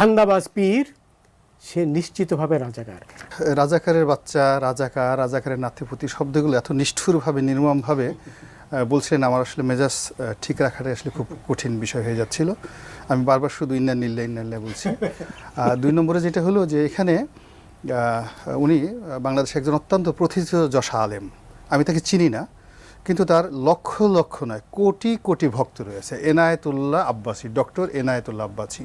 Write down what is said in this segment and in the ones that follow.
ধান্দাবাজ পীর, সে নিশ্চিতভাবে রাজাকার। রাজাকারের বাচ্চা রাজাকার রাজাকারের নাতিপুতি, শব্দগুলো এত নিষ্ঠুরভাবে, নির্মমভাবে বলছিলেন, আমার আসলে মেজাজ ঠিক রাখাটাই আসলে খুব কঠিন বিষয় হয়ে যাচ্ছিল। আমি বারবার শুধু ইন্না নিল্লা ইন্নাল্লা বলছি। আর দুই নম্বরে যেটা হলো যে এখানে উনি বাংলাদেশে একজন অত্যন্ত প্রথিত যশা আলেম। আমি তাকে চিনি না, কিন্তু তার লক্ষ লক্ষ নয়, কোটি কোটি ভক্ত রয়েছে। Enayetullah Abbasi, doctor Enayetullah Abbasi.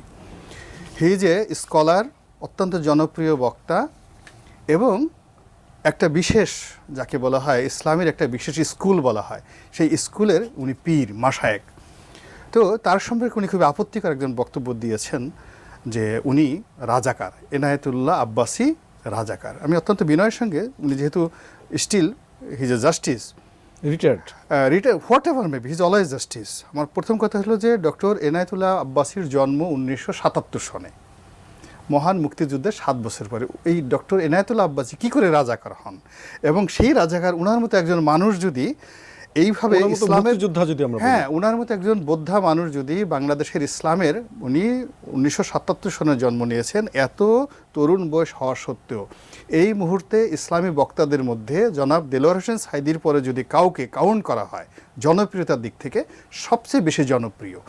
He is a scholar, অত্যন্ত জনপ্রিয় বক্তা এবং একটা বিশেষ যাকে বলা হয় ইসলামের একটা বিশেষ স্কুল বলা হয়, সেই স্কুলের উনি পীর মাসায়েক তো তার সম্পর্কে উনি খুবই আপত্তিকর একজন বক্তব্য দিয়েছেন যে উনি রাজাকার, এনায়েতুল্লাহ আব্বাসী রাজাকার। আমি অত্যন্ত বিনয়ের সঙ্গে, উনি যেহেতু still his a justice retired retire whatever maybe his always justice আমার প্রথম কথা হলো যে ডক্টর এনায়তুল্লাহ আব্বাসীর জন্ম উনিশশো সাতাত্তর সনে। মহান মুক্তিযুদ্ধের সাত বছর পরে। এই ডক্টর এনায়তুল্লাহ আব্বাসী কী করে রাজাকার হন? এবং সেই রাজাকার ওনার মতো একজন মানুষ যদি এইভাবে ইসলামের মুক্তিযোদ্ধা যদি আমরা। হ্যাঁ ওনার মতো একজন বোদ্ধা মানুষ যদি বাংলাদেশের ইসলামের উনি উনিশশো সাতাত্তর সনে জন্ম নিয়েছেন এত তরুণ বয়স হওয়া সত্ত্বেও। এই মুহূর্তে ইসলামী বক্তাদের মধ্যে জনাব দেলোয়ার হোসেন সাইদির পরে যদি কাউকে কাউন্ট করা হয় জনপ্রিয়তার দিক থেকে সবচেয়ে বেশি জনপ্রিয়।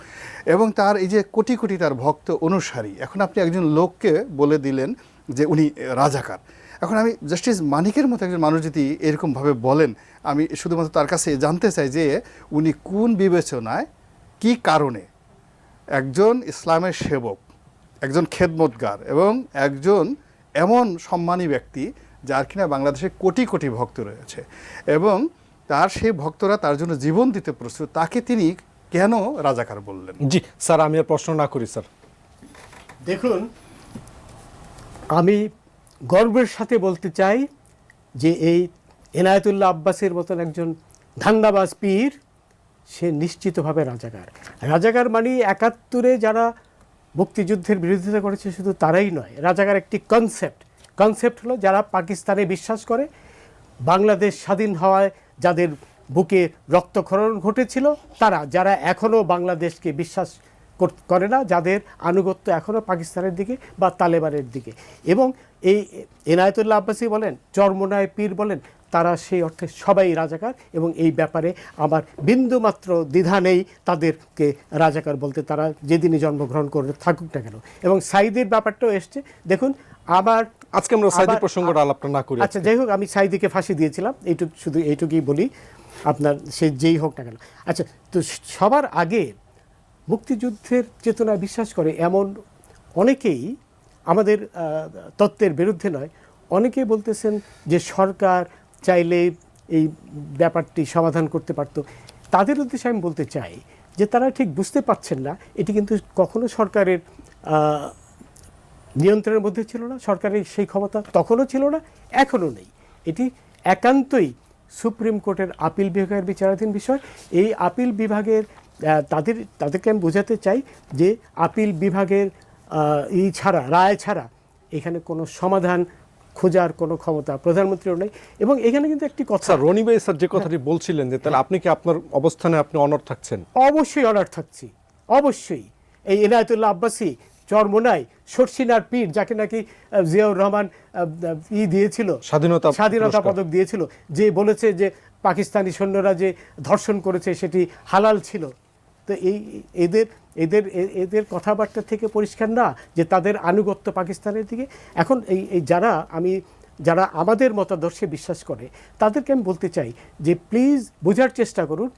এবং তার এই যে কোটি কোটি তার ভক্ত অনুসারী এখন আপনি একজন লোককে বলে দিলেন যে উনি রাজাকার। এখন আমি জাস্টিস মানিকের মতো একজন মানুষ যদি এরকমভাবে বলেন আমি শুধুমাত্র তার কাছে জানতে চাই যে উনি কোন বিবেচনায় কি কারণে একজন ইসলামের সেবক একজন খেদমতগার এবং একজন এমন সম্মানী ব্যক্তি যার কিনা বাংলাদেশে কোটি কোটি ভক্ত রয়েছে এবং তার সেই ভক্তরা তার জন্য জীবন দিতে প্রস্তুত তাকে তিনি কেন রাজাকার বললেন? জি স্যার আমি আর প্রশ্ন না করি স্যার। দেখুন আমি গর্বের সাথে বলতে চাই যে এই এনায়েতুল্লাহ আব্বাসের মতন একজন ধান্দাবাজ পীর, সে নিশ্চিতভাবে রাজাকার। রাজাকার মানে একাত্তরে যারা মুক্তিযুদ্ধের বিরোধিতা করেছে শুধু তারাই নয়, রাজাকার একটি কনসেপ্ট কনসেপ্ট হলো যারা পাকিস্তানে বিশ্বাস করে, বাংলাদেশ স্বাধীন হওয়ায় যাদের বুকে রক্তক্ষরণ ঘটেছিল, তারা, যারা এখনও বাংলাদেশকে বিশ্বাস করে না, যাদের আনুগত্য এখনও পাকিস্তানের দিকে বা তালেবানের দিকে। এবং এই এনায়েতুল্লাহ আব্বাসী বলেন চর্মনায় পীর বলেন তারা সেই অর্থে সবাই রাজাকার এবং এই ব্যাপারে আমার বিন্দুমাত্র দ্বিধা নেই তাদেরকে রাজাকার বলতে তারা যেদিনই জন্মগ্রহণ করে থাকুক না কেন। এবং সাইদের ব্যাপারটাও এসছে। দেখুন আমার আজকে আমরা সাইদি প্রসঙ্গটা আলাপটা না করি আচ্ছা যাই হোক আমি সাইদিকে ফাঁসি দিয়েছিলাম। এইটুক শুধু এইটুকুই বলি আপনার সে যেই হোক না কেন। আচ্ছা তো সবার আগে মুক্তিযুদ্ধের চেতনায় বিশ্বাস করে এমন অনেকেই আমাদের তত্ত্বের বিরুদ্ধে নয়। অনেকেই বলতেছেন যে সরকার চাইলে এই ব্যাপারটি সমাধান করতে পারতো। তাদের উদ্দেশ্যে আমি বলতে চাই যে তারা ঠিক বুঝতে পারছেন না, এটি কিন্তু কখনো সরকারের নিয়ন্ত্রণের মধ্যে ছিল না, সরকারের সেই ক্ষমতা তখনও ছিল না, এখনও নেই। এটি একান্তই সুপ্রিম কোর্টের আপিল বিভাগের বিচারাধীন বিষয়। এই আপিল বিভাগের তাদের, তাদেরকে আমি বোঝাতে চাই যে আপিল বিভাগের ই ছাড়া রায় ছাড়া এখানে কোনো সমাধান খোঁজার কোনো ক্ষমতা প্রধানমন্ত্রীর নেই। এবং এখানে কিন্তু একটি কথা রনি ভাই স্যার যে কথাটি বলছিলেন যে তাহলে আপনি কি আপনার অবস্থানে আপনি অনর থাকছেন? অবশ্যই অনার থাকছি। অবশ্যই। এই এনায়তুল্লাহ আব্বাসী চরমোনাই শর্ষিনার পীর যাকে নাকি জিয়াউর রহমান ই দিয়েছিল। স্বাধীনতা স্বাধীনতা পদক দিয়েছিল। যে বলেছে যে পাকিস্তানি সৈন্যরা যে ধর্ষণ করেছে সেটি হালাল ছিল। তো এই এদের এদের এদের কথাবার্তা থেকে পরিষ্কার না যে তাদের আনুগত্য পাকিস্তানের দিকে। এখন এই এই যারা আমি, যারা আমাদের মতাদর্শে বিশ্বাস করে, তাদেরকে আমি বলতে চাই যে প্লিজ বোঝার চেষ্টা করুন